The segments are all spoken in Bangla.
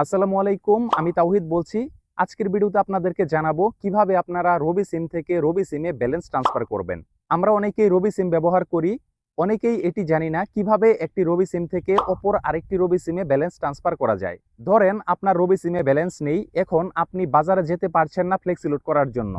আসসালামু আলাইকুম, আমি তাওহিদ বলছি। আজকের ভিডিওতে আপনাদেরকে জানাব কীভাবে আপনারা রবি সিম থেকে রবি সিমে ব্যালেন্স ট্রান্সফার করবেন। আমরা অনেকেই রবি সিম ব্যবহার করি, অনেকেই এটি জানি না কীভাবে একটি রবি সিম থেকে অপর আরেকটি রবি সিমে ব্যালেন্স ট্রান্সফার করা যায়। ধরেন, আপনার রবি সিমে ব্যালেন্স নেই, এখন আপনি বাজারে যেতে পারছেন না ফ্লেক্সিলোড করার জন্য।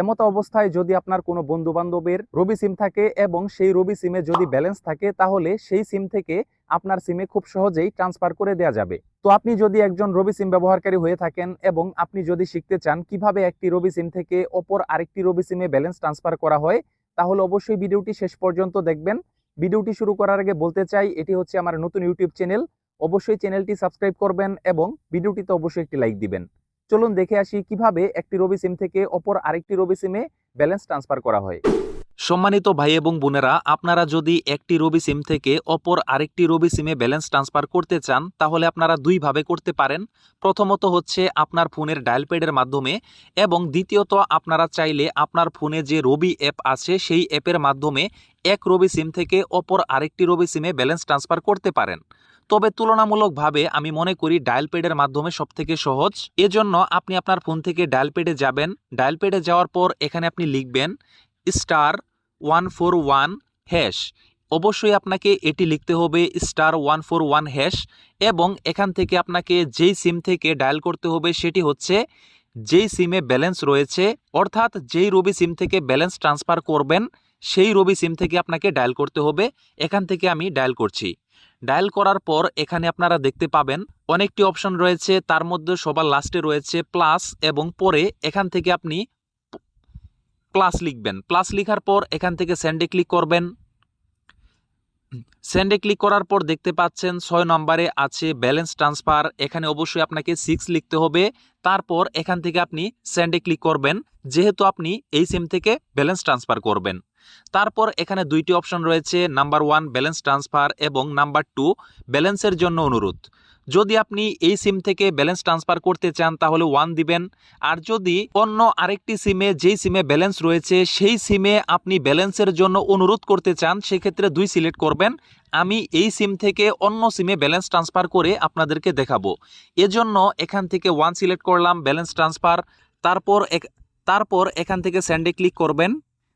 এমতো অবস্থায় যদি আপনার কোনো বন্ধু বান্ধবের রবি সিম থাকে এবং সেই রবি সিমে যদি ব্যালেন্স থাকে, তাহলে সেই সিম থেকে আপনার সিমে খুব সহজেই ট্রান্সফার করে দেওয়া যাবে। তো আপনি যদি একজন রবি সিম ব্যবহারকারী হয়ে থাকেন এবং আপনি যদি শিখতে চান কীভাবে একটি রবি সিম থেকে অপর আরেকটি রবি সিমে ব্যালেন্স ট্রান্সফার করা হয়, তাহলে অবশ্যই ভিডিওটি শেষ পর্যন্ত দেখবেন। ভিডিওটি শুরু করার আগে বলতে চাই, এটি হচ্ছে আমার নতুন ইউটিউব চ্যানেল অবশ্যই চ্যানেলটি সাবস্ক্রাইব করবেন এবং ভিডিওটিতে অবশ্যই একটি লাইক দিবেন। চলুন দেখে আসি কীভাবে একটি রবি সিম থেকে অপর আরেকটি রবি সিমে ব্যালেন্স ট্রান্সফার করা হয়। সম্মানিত ভাই এবং বোনেরা, আপনারা যদি একটি রবি সিম থেকে অপর আরেকটি রবি সিমে ব্যালেন্স ট্রান্সফার করতে চান, তাহলে আপনারা দুইভাবে করতে পারেন। প্রথমত হচ্ছে আপনার ফোনের ডায়াল প্যাডের মাধ্যমে এবং দ্বিতীয়ত আপনারা চাইলে আপনার ফোনে যে রবি অ্যাপ আছে, সেই অ্যাপের মাধ্যমে এক রবি সিম থেকে অপর আরেকটি রবি সিমে ব্যালেন্স ট্রান্সফার করতে পারেন। তবে তুলনামূলকভাবে আমি মনে করি ডায়াল প্যাডের মাধ্যমে সবথেকে সহজ। এজন্য আপনি আপনার ফোন থেকে ডায়াল প্যাডে যাবেন। ডায়াল প্যাডে যাওয়ার পর এখানে আপনি লিখবেন, star one four one hash অবশ্যই আপনাকে এটি লিখতে হবে star one four one hash এবং এখান থেকে আপনাকে যেই সিম থেকে ডায়াল করতে হবে সেটি হচ্ছে যেই সিমে ব্যালেন্স রয়েছে, অর্থাৎ যেই রবি সিম থেকে ব্যালেন্স ট্রান্সফার করবেন, সেই রবি সিম থেকে আপনাকে ডায়াল করতে হবে। এখান থেকে আমি ডায়াল করছি। ডায়াল করার পর এখানে আপনারা দেখতে পাবেন অনেকটি অপশন রয়েছে, তার মধ্যে সবার লাস্টে রয়েছে প্লাস এবং পরে এখান থেকে আপনি প্লাস লিখবেন। প্লাস লেখার পর এখান থেকে সেন্ডে ক্লিক করবেন। সেন্ডে ক্লিক করার পর দেখতে পাচ্ছেন ছয় নম্বরে আছে ব্যালেন্স ট্রান্সফার এখানে অবশ্যই আপনাকে সিক্স লিখতে হবে। তারপর এখান থেকে আপনি সেন্ডে ক্লিক করবেন। যেহেতু আপনি এই সিম থেকে ব্যালেন্স ট্রান্সফার করবেন। তারপর এখানে দুইটি অপশন রয়েছে নাম্বার ওয়ান ব্যালেন্স ট্রান্সফার এবং নাম্বার টু ব্যালেন্সের জন্য অনুরোধ। যদি আপনি এই সিম থেকে ব্যালেন্স ট্রান্সফার করতে চান, তাহলে ওয়ান দিবেন। আর যদি অন্য আরেকটি সিমে যেই সিমে ব্যালেন্স রয়েছে, সেই সিমে আপনি ব্যালেন্সের জন্য অনুরোধ করতে চান, সেক্ষেত্রে দুই সিলেক্ট করবেন। আমি এই সিম থেকে অন্য সিমে ব্যালেন্স ট্রান্সফার করে আপনাদেরকে দেখাবো। এজন্য এখান থেকে ওয়ান সিলেক্ট করলাম ব্যালেন্স ট্রান্সফার তারপর তারপর এখান থেকে স্যান্ডে ক্লিক করবেন।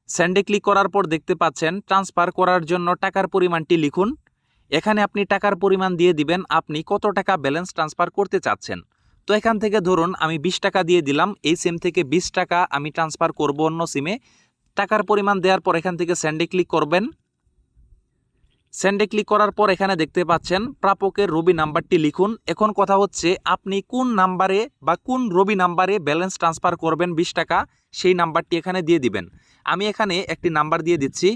স্যান্ডে ক্লিক করার পর দেখতে পাচ্ছেন ট্রান্সফার করার জন্য টাকার পরিমাণটি লিখুন। এখানে আপনি টাকার পরিমাণ দিয়ে দিবেন, আপনি কত টাকা ব্যালেন্স ট্রান্সফার করতে চাচ্ছেন। তো এখান থেকে ধরুন, আমি বিশ টাকা দিয়ে দিলাম, এই সিম থেকে বিশ টাকা আমি ট্রান্সফার করব অন্য সিমে টাকার পরিমাণ দেওয়ার পর এখান থেকে স্যান্ডে ক্লিক করবেন। স্যান্ডে ক্লিক করার পর এখানে দেখতে পাচ্ছেন, প্রাপকের রবি নাম্বারটি লিখুন। এখন কথা হচ্ছে, আপনি কোন নাম্বারে বা কোন রবি নাম্বারে ব্যালেন্স ট্রান্সফার করবেন বিশ টাকা, সেই নাম্বারটি এখানে দিয়ে দিবেন। আমি এখানে একটি নাম্বার দিয়ে দিচ্ছি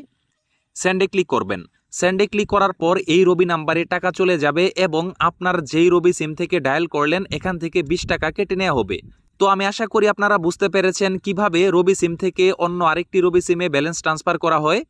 স্যান্ডে ক্লিক করবেন। স্যান্ডে ক্লিক করার পর এই রবি নাম্বারে টাকা চলে যাবে এবং আপনার যেই রবি সিম থেকে ডায়াল করলেন, এখান থেকে বিশ টাকা কেটে নেওয়া হবে। তো আমি আশা করি আপনারা বুঝতে পেরেছেন কীভাবে রবি সিম থেকে অন্য আরেকটি রবি সিমে ব্যালেন্স ট্রান্সফার করা হয়।